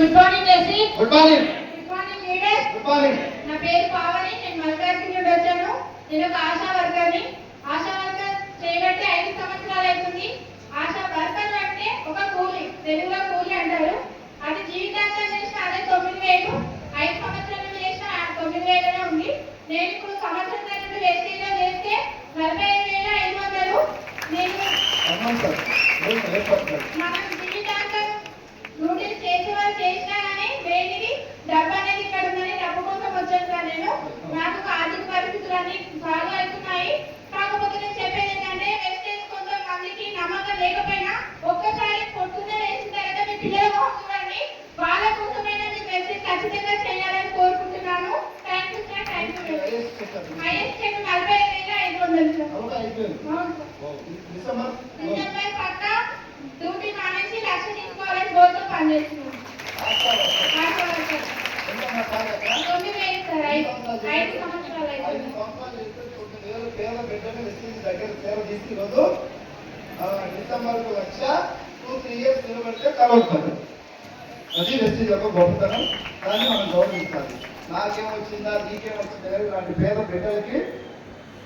Good morning JC good morning good morning leader good morning నా పేరు పావని. నేను మల్కాజ్గిరి నుండి వచ్చాను. నేను ఒక ఆశా వర్కర్ని. ఆశా వర్కర్ చేయబట్టి ఐదు సంవత్సరాలు అవుతుంది. ఆశా వర్కర్ అంటే ఒక కూలి తెలుగులో కూలి అంటారు. అది జీవితాంతం చేసిన అదే తొమ్మిది వేలు. ఐదు సంవత్సరాలు చేసిన ఆ తొమ్మిది వేలనే ఉంది. నేను ఇప్పుడు సంవత్సరం నుండి వేస్టీలో చేస్తే నలభై ఐదు వేల ఐదు వందలు. నేను మనం జీవితాంతం డ్యూటీలు చేసేవారు చేసినా కానీ దేనికి డబ్బు అనేది ఇక్కడ ఉందని డబ్బు కోసం వచ్చాను సార్ నేను నాకు ఒక ఆర్థిక బాగా అవుతున్నాయి కాకపోతే నేను చెప్పేది ఏంటంటే వెస్టేజ్ నమ్మకం లేకపోయినా ఒక్కసారి పొద్దున్నే లేచిన తర్వాత మీ పిల్లల మొహం చూడండి. వాళ్ళ కోసమైనా మీరు వెస్టేజ్ ఖచ్చితంగా చేయాలని కోరుకుంటున్నాను. Thank you sir thank you IAS చెప్పండి. ఐఎస్ చెక్ నలభై ఐదు వేల ఐదు వందలు సార్ నిజంపై పక్క డ్యూటీ మానేసి లక్ష తీసుకోవాలని గోల్తో పనిచేస్తున్నాను ఆస్తా వస్తా. ఆశా వర్కర్. ఎంతమ్మా తాగొచ్చా? తొమ్మిది వేలు సార్ ఐదు ఐదు డిసెంబర్కు లక్ష టూ త్రీ ఇయర్స్ నిలబడితే కలవడుతుంది అది వెస్టింజ్ యొక్క గొప్పతనం దాన్ని మనం గౌరవించాలి నాకేం వచ్చిందా నీకేం వచ్చిందా ఇలాంటి పేద బిడ్డలకి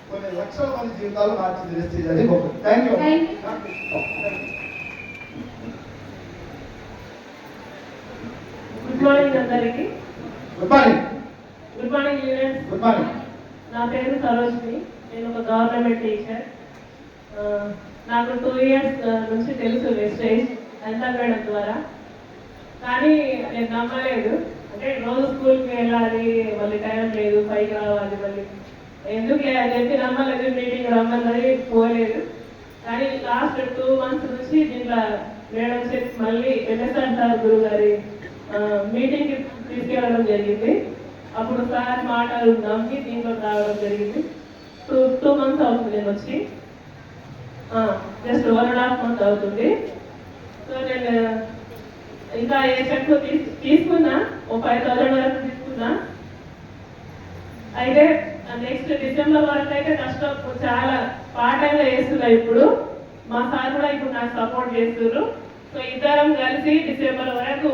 కొన్ని లక్షల మంది జీవితాలు మార్చింది వెస్టింజ్ అది గొప్పది థ్యాంక్ యూ గుడ్ మార్నింగ్ అందరికి good morning good morning good morning నా పేరు సరోజిని. నేను ఒక గవర్నమెంట్ టీచర్. నాకు టూ ఇయర్స్ నుంచి తెలుసు వెస్టేజ్ అంతా మేడం ద్వారా. కానీ నేను నమ్మలేదు. అంటే రోజు స్కూల్కి వెళ్ళాలి మళ్ళీ టైం లేదు పైకి రావాలి మళ్ళీ. ఎందుకు చెప్పి నమ్మలేదు మీటింగ్ రమ్మన్నది పోలేదు. కానీ లాస్ట్ టూ మంత్స్ నుంచి దీంట్లో మేడం చెప్పి మళ్ళీ ఎంఎస్ఆర్ సార్ గురువు గారి మీటింగ్కి తీసుకెళ్ళడం జరిగింది. అప్పుడు సార్ మాటలు నమ్మి దీంట్లో రావడం జరిగింది. టూ టూ మంత్స్ అవుతుంది నేను వచ్చి. Just one and half month అవుతుంది. సో నేను ఇంకా ఏ చెక్ తీసుకున్నా? ఓ ఫైవ్ థౌసండ్ వరకు తీసుకున్నా. అయితే నెక్స్ట్ డిసెంబర్ వరకు అయితే కష్టం. చాలా పార్ట్ టైంలో వేస్తున్నా ఇప్పుడు. మా సార్ కూడా ఇప్పుడు నాకు సపోర్ట్ చేస్తున్నారు సో ఇద్దరం కలిసి డిసెంబర్ వరకు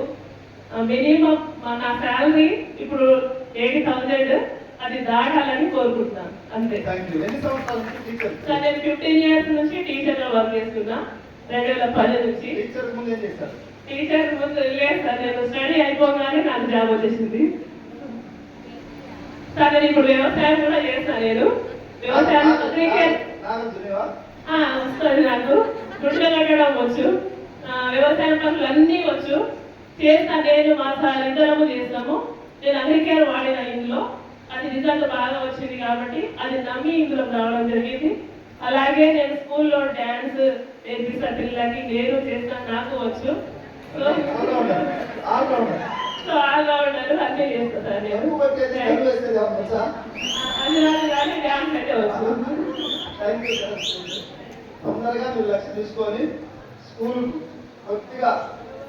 మినిమం నా శాలరీ ఇప్పుడు ఎయిటీ థౌజండ్ అది దాటాలని కోరుకుంటున్నాను. అంతే. టీచర్ సార్ నేను ఫిఫ్టీన్ ఇయర్స్ నుంచి టీచర్గా వర్క్ చేస్తున్నా. రెండు వేల పది నుంచి. టీచర్ ముందు టీచర్ లేదు సార్ నేను స్టడీ అయిపోగానే నాకు జాబ్ వచ్చేసింది. సార్ నేను ఇప్పుడు వ్యవసాయం కూడా చేస్తాను నేను. వ్యవసాయం వస్తుంది నాకు. గుడ్లు కట్టడం వచ్చు. వ్యవసాయం పనులు అన్నీ వచ్చు. చేస్తా నేను మా సార్ ఇద్దరము చేస్తాము. నేను అగ్రికేర్ వాడిన ఇందులో. అది రిజల్ట్ బాగా వచ్చింది కాబట్టి అది నమ్మి ఇందులో రావడం జరిగింది. అలాగే నేను స్కూల్లో డ్యాన్స్ నేర్పిస్తా పిల్లలకి నేను చేస్తాను నాకు వచ్చు. సో ఆల్రౌండర్ అన్నీ చేస్తా సార్ నేను కానీ డ్యాన్స్ అయితే వచ్చు? తొందరగా మీరు లక్ష్యం తీసుకొని స్కూల్ కొద్దిగా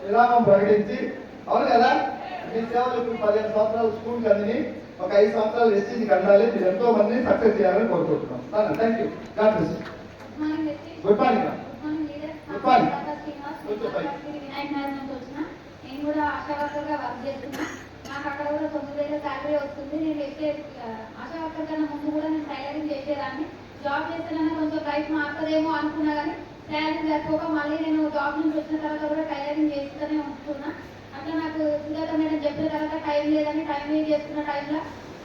విరామం ప్రకటించి అవును కదా? మీ సేవలు ఇప్పుడు పదిహేను సంవత్సరాలు స్కూల్ కందిని ఒక ఐదు సంవత్సరాలు ఎస్సీకి కండాలి మీరు ఎంతో మందిని సక్సెస్ చేయాలని కోరుకుంటున్నాం. Thank you God bless good morning నుంచి వచ్చిన నేను కూడా ఆశా వర్కర్గా వర్క్ చేస్తున్నా నాకు అక్కడ కూడా తొమ్మిది వేల శాలరీ వస్తుంది నేను వేసే ఆశా కన్నా ముందు కూడా నేను టైలరింగ్ చేసేదాన్ని జాబ్ చేసేదాన్ని కొంచెం లైఫ్ మారుతుందేమో అనుకున్నా కానీ టైలరింగ్ సరిపోక మళ్ళీ నేను జాబ్ నుంచి వచ్చిన తర్వాత కూడా టైలరింగ్ చేస్తూనే ఉంటున్నా అట్లా నాకు సుజాత తర్వాత టైం లేదని టైం వేస్ట్ చేస్తున్న టైంలో.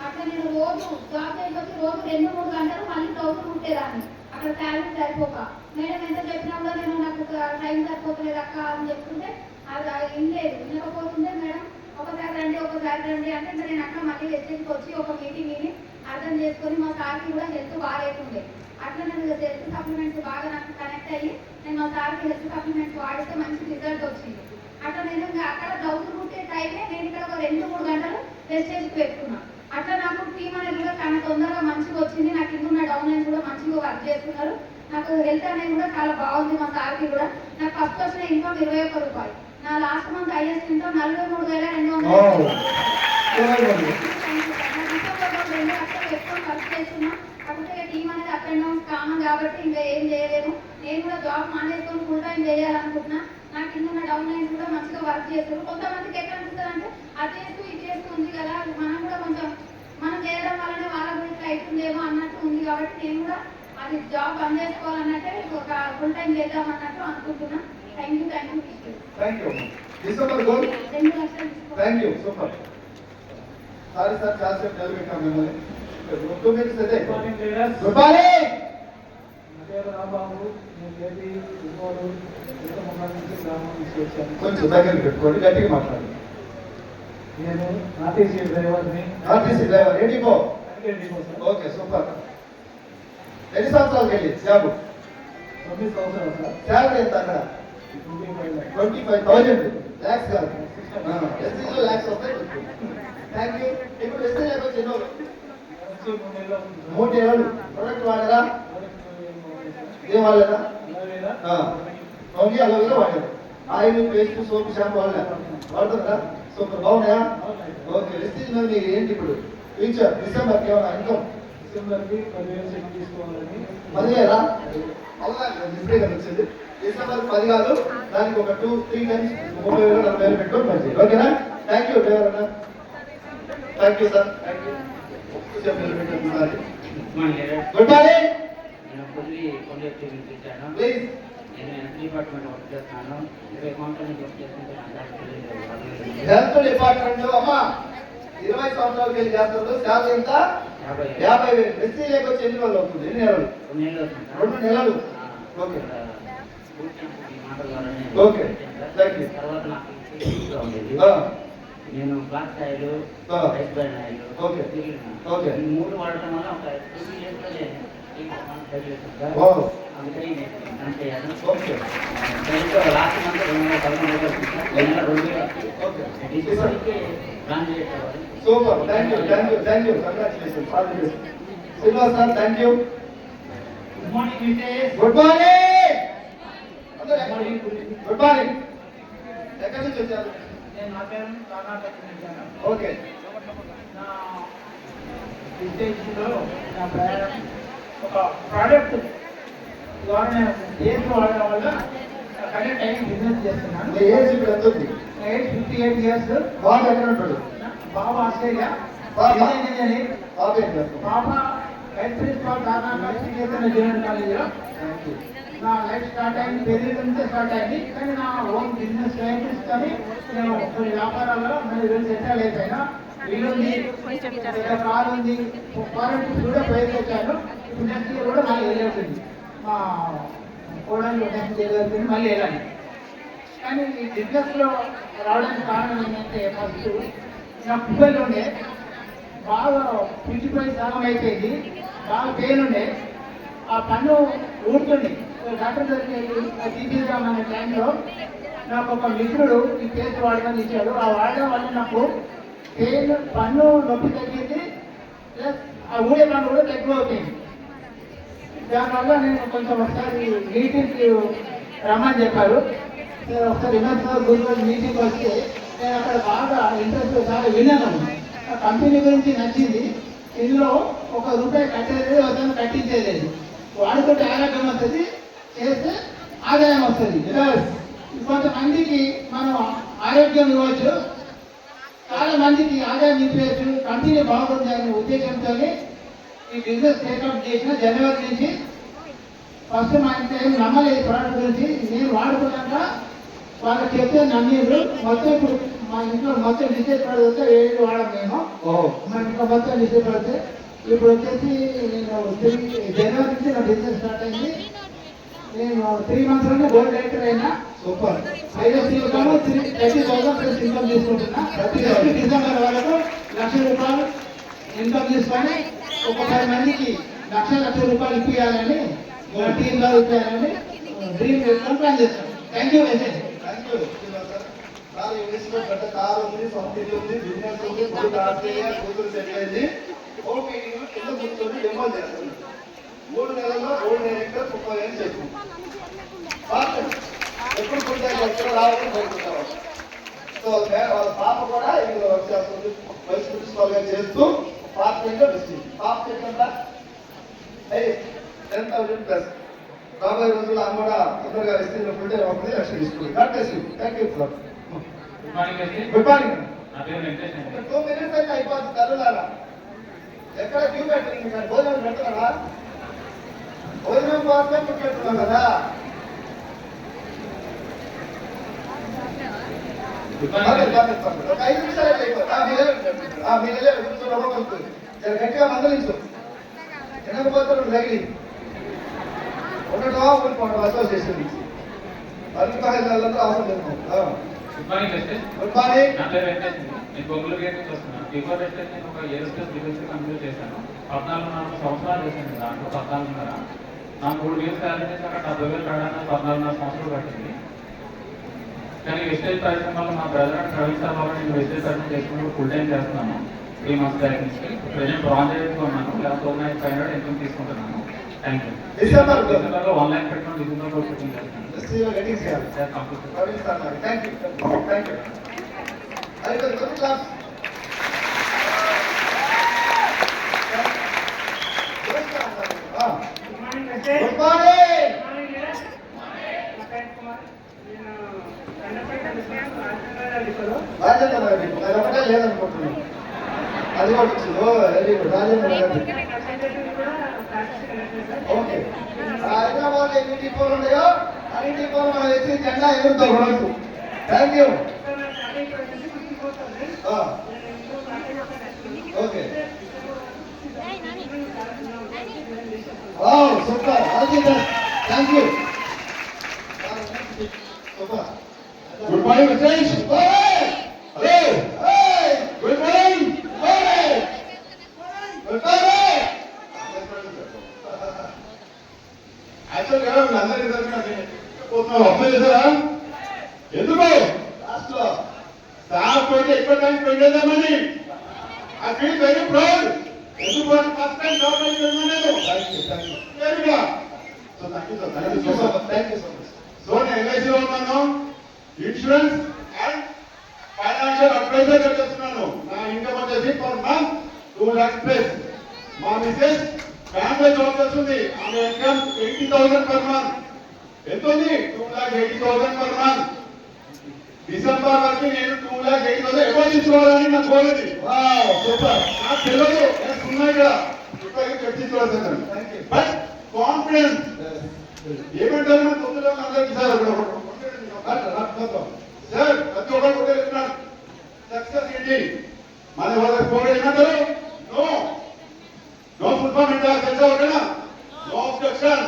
అక్కడ నేను రోజు జాబ్ చేయకపోతే రోజు రెండు మూడు గంటలు మళ్ళీ బ్లౌజ్ కుట్టేదాన్ని. అక్కడ శాలరీ సరిపోక. మేడం ఎంత చెప్పినా కూడా నేను నాకు టైం సరిపోతలేదు అక్క అని చెప్తుంటే అది ఏం లేదు. వినకపోతుంటే మేడం ఒకసారి రండి ఒకసారి రండి అంటే నేను అక్కడ మళ్ళీ హెచ్చరికి వచ్చి ఒక మీటింగ్ విని అర్థం చేసుకొని మా సార్కి కూడా హెల్త్ బాగాలేకుండే. అట్లా నేను హెల్త్ సప్లిమెంట్స్ బాగా నాకు కనెక్ట్ అయ్యి నేను మా సార్కి హెల్త్ సప్లిమెంట్స్ వాడితే మంచి రిజల్ట్ వచ్చింది. అట్లా నేను ఇంకా అక్కడ డౌట్ టైమే నేను ఇక్కడ ఒక రెండు మూడు గంటలు వెస్టేజ్కి పెట్టుకున్నా. అట్లా నాకు టీమ్ అనేది కూడా చాలా తొందరగా మంచిగా వచ్చింది. నాకు ఇందున్న డౌన్ లైన్ కూడా మంచిగా వర్క్ చేస్తున్నారు. నాకు హెల్త్ అనేది కూడా చాలా బాగుంది మా సార్కి కూడా. నాకు ఫస్ట్ వచ్చిన ఇన్కమ్ ఇరవై ఒక్క రూపాయలు. నా లాస్ట్ మంత్ హైయెస్ట్ ఇన్కమ్ నలభై మూడు వేల రెండు వందలు ఎక్కువ ఖర్చు చేస్తున్నా. కాకపోతే టీం అనేది అప్ అండ్ డౌన్స్ కామన్ కాబట్టి ఇంకా ఏం చేయలేము నేను కూడా జాబ్ మానేసుకొని ఫుల్ టైం చేయాలనుకుంటున్నా. ఆన్లైన్ కూడా మంచిగా వర్క్ చేస్తారు. కొంతమందికి ఎట్లా అనిపిస్తుంది అంటే అది చేస్తూ ఇది చేస్తూ ఉంది కదా మనం కూడా కొంచెం మనం చేయడం వల్లనే వాళ్ళకు ఇట్లా అవుతుందేమో అన్నట్టు ఉంది కాబట్టి నేను కూడా అది జాబ్ పని చేసుకోవాలన్నట్టే ఒక ఫుల్ టైం చేద్దాం అన్నట్టు అనుకుంటున్నా. Thank you thank you thank you super sorry sir class నిలబెట్టాం మిమ్మల్ని గుర్తు మీరు సరే పేరు రాంబాబు నేను ఏపీ గురువాడు ఉత్తమంగళ నుంచి గ్రామం నుంచి వచ్చాను కొంచెం దగ్గర పెట్టుకోండి గట్టిగా మాట్లాడండి. నేను ఆర్టీసీ డ్రైవర్ని ఆర్టీసీ డ్రైవర్ ఏంటి పో వెనకండి కోసం ఓకే సూపర్. ఎన్ని సంవత్సరాలకి వెళ్ళి? జాబ్? తొమ్మిది సంవత్సరాలు సార్. శాలరీ ఎంత అక్కడ? Twenty five lakhs. Thousand lakhs కాదు. ఎస్సీలో ల్యాక్స్ వస్తాయి థ్యాంక్ యూ ఇప్పుడు ఎస్సీ ల్యాక్ వచ్చి ఎన్నో. మూడు ఏళ్ళు ప్రొడక్ట్ వాడారా ప్రొడక్ట్ ఏం బాగుంది సార్? ఏం వాడలేదా అలాగేనా? ఓన్లీ అలా కూడా వాడారు. ఆయిల్ పేస్ట్ సోప్ షాంపూ వాడలే వాడుతుందా సూపర్. బాగున్నాయా. ఓకే ఎస్సీ మీరు ఏంటి ఇప్పుడు? ఫ్యూచర్ డిసెంబర్ ఏమైనా ఇన్కమ్ డిసెంబర్కి పదివేలు సెట్ తీసుకోవాలని. పదివేలా? అవునా ఇప్పుడే కదా వచ్చింది. డిసెంబర్ పది కాదు దానికి ఒక టూ త్రీ టైమ్స్ ముప్పై వేలు నలభై వేలు పెట్టుకొని మంచిది ఓకేనా? థ్యాంక్ యూ డ్రైవర్ అన్న. Thank you sir thank you good morning కొన్ని చూపించాను ప్లీజ్ నేను హెల్త్ డిపార్ట్మెంట్ వర్క్ చేస్తాను. ఇరవై సంవత్సరాల నుంచి వర్క్ చేస్తుంటే. హెల్త్ డిపార్ట్మెంట్లో అమ్మా ఇరవై సంవత్సరాలకి వెళ్ళి చేస్తారు శాలరీ ఎంత? యాభై వేలు. ఎస్సీ లేకొచ్చి ఎన్ని రోజులు అవుతుంది? ఎన్ని నెలలు? రెండు నెలలు ఓకే. ఓకే. తర్వాత నాకు నేను బ్లాక్ ఆయిల్. Rice okay. మూడు వాడటం వల్ల ఒక లాస్ట్ మంత్ రెండు వందల పదకొండు రెండు super thank you thank you thank you congratulation Srinivas sir thank you good morning good morning good morning ఎక్కడి నుంచి వచ్చారు నేను నా పేరు కర్ణాటక నుంచి వచ్చాను. ఓకే నా ప్రయాణం ఒక ప్రోడక్ట్ ద్వారా ఏది వాడడం వల్ల కరెక్ట్ టైం బిజినెస్ చేస్తున్నాను. ఏజ్ ఇప్పుడు ఎంత ఉంది? ఏజ్ ఫిఫ్టీ ఎయిట్ ఇయర్స్ బాబు ఎక్కడ ఉంటాడు? బాబా ఆస్ట్రేలియా. బాబా. ఇంజనీరింగ్ బాబు ఏం చేస్తాడు? బాబా హెడ్ ప్రిన్సిపాల్ జూనియర్ కాలేజీలో. నా లైఫ్ స్టార్ట్ అయింది పెరిగి నుంచే స్టార్ట్ అయింది. కానీ నా ఓన్ బిజినెస్ ప్రయత్నిస్తాను నేను కొన్ని వ్యాపారాల్లో మరి వీళ్ళు సెటిల్ అయిపోయినా. ఇల్లుంది కారు ఉంది ఫారెన్ కూడా ప్రయత్నించాను. ఇప్పుడు నెక్స్ట్ ఇయర్ కూడా మళ్ళీ వెళ్ళవుతుంది మా కోడలు నెక్స్ట్ మళ్ళీ వెళ్ళాలి కానీ ఈ బిజినెస్లో రావడానికి కారణం ఏంటంటే ఫస్ట్ నా పిల్లలు ఉండే బాగా పిచ్చిపోయి సగం అయిపోయింది బాగా పెయిన్ ఉండే ఆ పన్ను ఊడుతుంది డాక్టర్ దగ్గరికి వెళ్ళి అది తీసేద్దామనే టైంలో నాకు ఒక మిత్రుడు ఈ పేరు వాడడం ఇచ్చాడు ఆ వాడడం వల్ల నాకు పెయిన్ పన్ను నొప్పి తగ్గింది ప్లస్ ఆ ఊడే పన్ను కూడా తక్కువ అవుతుంది దానివల్ల నేను కొంచెం ఒకసారి మీటింగ్కి రమ్మని చెప్పారు. నేను ఒకసారి విమర్శ గురువు మీటింగ్ వస్తే నేను అక్కడ బాగా ఇంట్రెస్ట్ చాలా విన్నాను. ఆ కంపెనీ గురించి నచ్చింది. ఇందులో ఒక రూపాయి కట్టేది ఒకసారి కట్టించేది. వాడితో ఆరోగ్యం వస్తుంది చేస్తే ఆదాయం వస్తుంది. కొంతమందికి మనం ఆరోగ్యం ఇవ్వచ్చు. చాలా మందికి ఆదాయం ఇప్పించచ్చు కంపెనీ బాగుంది అనే ఉద్దేశంతో ఈ బిజినెస్ టేకప్ చేసిన జనవరి నుంచి ఫస్ట్ మా ఇంట్లో ఏం నమ్మలేదు ప్రోడక్ట్ గురించి. నేను వాడుకున్నాక వాళ్ళకి చెప్తే నమ్మేరు మొత్తం ఇప్పుడు మా ఇంట్లో మొత్తం డిసైడ్ పడితే ఏడు వాడం మేము. మా ఇంట్లో మొత్తం డిసైడ్ పడితే ఇప్పుడు వచ్చేసి నేను త్రీ జనవరి నుంచి నా బిజినెస్ స్టార్ట్ అయింది. నేను త్రీ మంత్స్లోనే గోల్డ్ డైరెక్టర్ అయినా. Super. Income three thirty thousand plus income తీసుకుంటున్నా. ప్రతి డిసెంబర్ వరకు లక్ష రూపాయలు ఇన్కమ్ తీసుకొని ఒక పది మందికి లక్ష లక్ష రూపాయలు ఇప్పించాలని మన టీంలో ఇప్పించాలని డ్రీమ్ పెట్టుకొని ప్లాన్ చేస్తాం. Thank you message thank you sir sir ఇంగ్లీష్లో పెద్ద కార్ ఉంది సొంత ఇల్లు ఉంది బిజినెస్ ఉంది కొడుకు ఆస్ట్రేలియా కూతురు సెటిల్ అయింది. హోమ్ మీటింగ్లో కింద కూర్చొని డెమో చేస్తుంది మూడు నెలల్లో గోల్డ్ డైరెక్టర్ ముప్పై వేలు చెప్పింది ఫాస్ట్ ఎప్పుడు ఎక్కడ రావాలని కోరుకుంటారు సో వాళ్ళ పాప కూడా ఇందులో వర్క్ చేస్తుంది వైస్ ప్రిన్సిపాల్గా చేస్తూ పార్ట్ టైం గా డిస్ట్రిక్ట్ పాప చెప్పండి టెన్ థౌసండ్ ప్లస్ రాబోయే రోజుల్లో ఆమె కూడా తొందరగా ఇస్తే ఫుల్ టైం అవుతుంది లక్ష తీసుకుంది. God bless you thank you sir good morning two minutes అయితే అయిపోతుంది తరులారా ఎక్కడ క్యూ పెట్టండి భోజనం పెడతారా భోజనం కోసం పెట్టుకున్నాం కదా. ఐదు నిమిషాలు అయిపోతుంది. ఆ, మీరే ఆ, గట్టిగా మందలించు వినకపోతే తగిలి ఉండటమా ఊరుకోవడం అసోసియేషన్ నుంచి అల్లిపాయలంతా అవసరం లేదు good morning Vestige good morning నా పేరు వెంకటేష్ నేను గేట్ నుంచి వస్తున్నాను బిఫోర్ నేను ఒక ఏరోస్పేస్ డిఫెన్స్ కంప్లీట్ చేశాను సంవత్సరాలు చేశాను దాంట్లో పద్నాలుగున్నర నా మూడు వేలు శాలరీ అక్కడ డెబ్బై వేలు రావడానికి పద్నాలుగున్నర సంవత్సరాలు కట్టింది కానీ వెస్టేజ్ పరిశ్రమలో మా బ్రదర్ ప్రవీణ్ సార్ నేను వెస్టేజ్ పరిశ్రమ చేసుకుంటూ ఫుల్ టైం చేస్తున్నాను. త్రీ మంత్స్ బ్యాక్ నుంచి. ప్రజెంట్ బ్రాంజ్ ఏజ్గా ఉన్నాను thousand nine five hundred income తీసుకుంటున్నాను. థ్యాంక్ యూ డిసెంబర్ డిసెంబర్లో వన్ ల్యాక్ పెట్టుకుని డిసెంబర్లో ఫిఫ్టీన్ చేస్తాను గట్టిగా చేయాలి sir complete Praveen sir garu thank you thank you అది కొంచెం class good morning Vestige good morning good morning leader నా పేరు కుమార్ నేను కండపేట డిస్ట్రిక్ట్ రాజేంద్ర డిపోలో గారి అది ఒకటే లేదనుకుంటున్నాను అది కూడా వచ్చింది ఓ వెరీ గుడ్ రాజేంద్ర గారి ఓకే హైదరాబాద్ ఎన్ని డిపోలు ఉన్నాయో అన్ని డిపోలు మనం వేసి జెండా ఎగురుతాం రోజు thank you okay super thank you super good morning Venkatesh hello good morning యాక్చువల్గా వీళ్ళందరికీ పోతున్నాం అర్థం చేశారా? ఎందుకు? లాస్ట్లో సార్ తోటి ఎక్కువ టైం స్పెండ్ చేద్దామని ఐ ఫీల్ వెరీ ప్రౌడ్ ఎందుకు ఫస్ట్ టైం జాబ్ వెళ్ళలేదు thank you so thank you sir thank you so much thank you so much so నేను ఎల్ఐసిలో ఉన్నాను ఇన్సూరెన్స్ అండ్ ఫైనాన్షియల్ అడ్వైజర్గా చేస్తున్నాను నా ఇన్కమ్ వచ్చేసి per month two lakhs plus మా Mrs family job చేస్తుంది. ఆమె income eighty thousand per month ఎంత ఉంది two lakh eighty thousand per month December వరకు నేను టూ లాక్ ఎయిటీ థౌసండ్ ఎవరు తీసుకోవాలని నాకు కోరేది సూపర్ నాకు తెలియదు నేను ఉన్నాయి ఇక్కడ. చర్చించవలసింది. బట్ కాన్ఫిడెన్స్ ఏమంటారు? మన తొమ్మిదిలో అందరికీ సార్. సార్ ప్రతి ఒక్కరు కూడా చెప్తున్నాను సక్సెస్ ఏంటి? మన వాళ్ళ పోటీ ఏమంటారు నో. నో ఫుల్ ఫామ్ ఏంటో తెలుసా ఒకటేనా నో అబ్జెక్షన్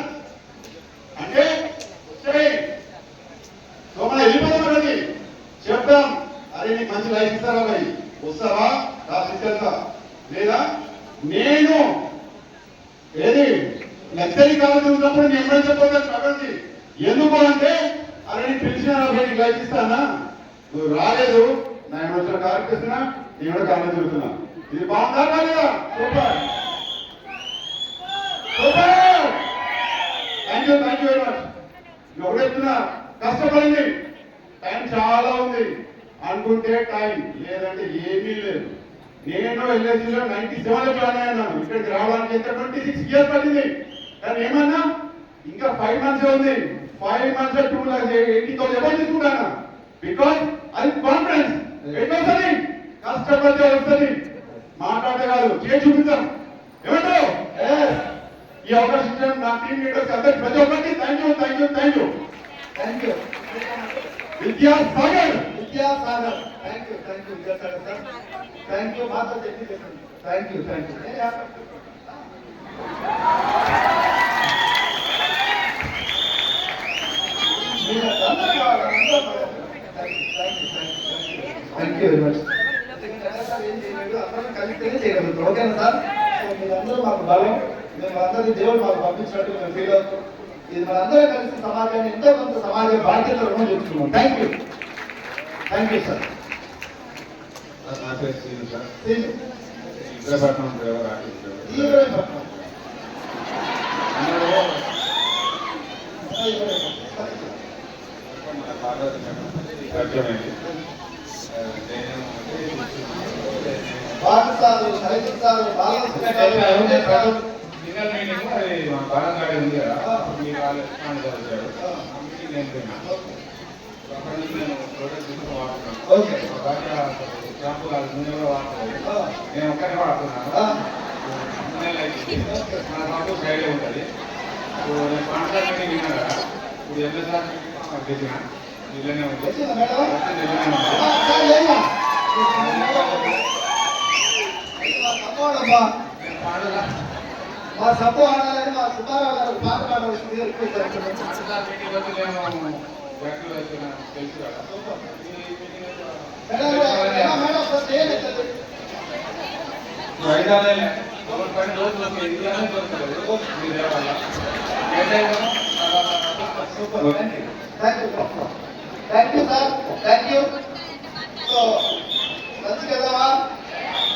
అంటే వచ్చేయ్. సో మనం వెళ్ళిపోదాం అన్నది చెప్తాం అరే నీకు మంచి లైఫ్ ఇస్తారా భయ్ వస్తావా రాసి ఇచ్చేస్తా లేదా నేను ఏది లగ్జరీ కాలేజ్ ఉన్నప్పుడు నేను ఎప్పుడైనా చెప్పగలను కాబట్టి ఎందుకు అంటే అరే నేను పిలిచిన నీకు లైఫ్ ఇస్తానా నువ్వు రాలేదు నా ఏమైనా కారు చేస్తున్నా నేను కూడా కాలేజ్ తిరుగుతున్నా ఇది బాగుందా కాలేదా super super thank you thank you very much చెప్తున్నా కష్టపడింది. టైం చాలా ఉంది. అనుకుంటే టైం లేదంటే ఏమీ లేదు. నేను ఎల్ఐసిలో నైన్టీ సెవెన్లో జాయిన్ అయ్యాను. ఇక్కడికి రావడానికి ఎంత? ట్వంటీ సిక్స్ ఇయర్స్ పట్టింది. కానీ ఏమన్నా? ఇంకా ఫైవ్ మంత్స్ ఉంది. Five months two lakhs eighty thousand ఎవరు తీసుకుంటాను బికాస్ అది కాన్ఫిడెన్స్ ఎట్లా వస్తుంది కష్టపడితే వస్తుంది. మాట్లాడే కాదు. చేసి చూపిస్తాం. ఈ అవకాశం ఇచ్చిన నా టీం లీడర్స్ అందరికి ప్రతి ఒక్కరికి thank you thank you thank you thank you Vidyasagar Vidyasagar thank you thank you Vidyasagar sir thank you మాతో చెప్పి చేశాను thank you thank you thank you very much అందరం కలిస్తేనే చేయగలుగుతాం ఓకేనా సార్ సో మీరందరూ మాకు బలం మేము అందరినీ దేవుడు మాకు పంపించినట్టు మేము ఫీల్ అవుతాం ఇది మనందరం కలిసి సమాజాన్ని ఎంతో కొంత సమాజ బాధ్యత రుణం చెప్తున్నాం thank you thank you sir Visakhapatnam driver central nine ఏమో అది ఉంది కదా మీ వాళ్ళు ఎక్స్పాండ్ నేను పోయినా. అక్కడ నుంచి నేను ప్రొడక్ట్ వాడుతున్నాను ఓకే. మా భార్య షాంపూ నేను ఒక్కనే వాడుతున్నాను. నూనెలు అయితే మన షాంపూ ఉంటుంది. ఇప్పుడు నేను కాంట్రాక్ట్ మీటింగ్ ఇప్పుడు ఎంఎస్ఆర్ గెలిచిన ఇళ్ళనే ఉంది. ఇళ్ళనే మా సభ ఆడాలని మా సుబ్బారావు గారు పాట పాడవలసింది thank you sir thank you so మంచిగా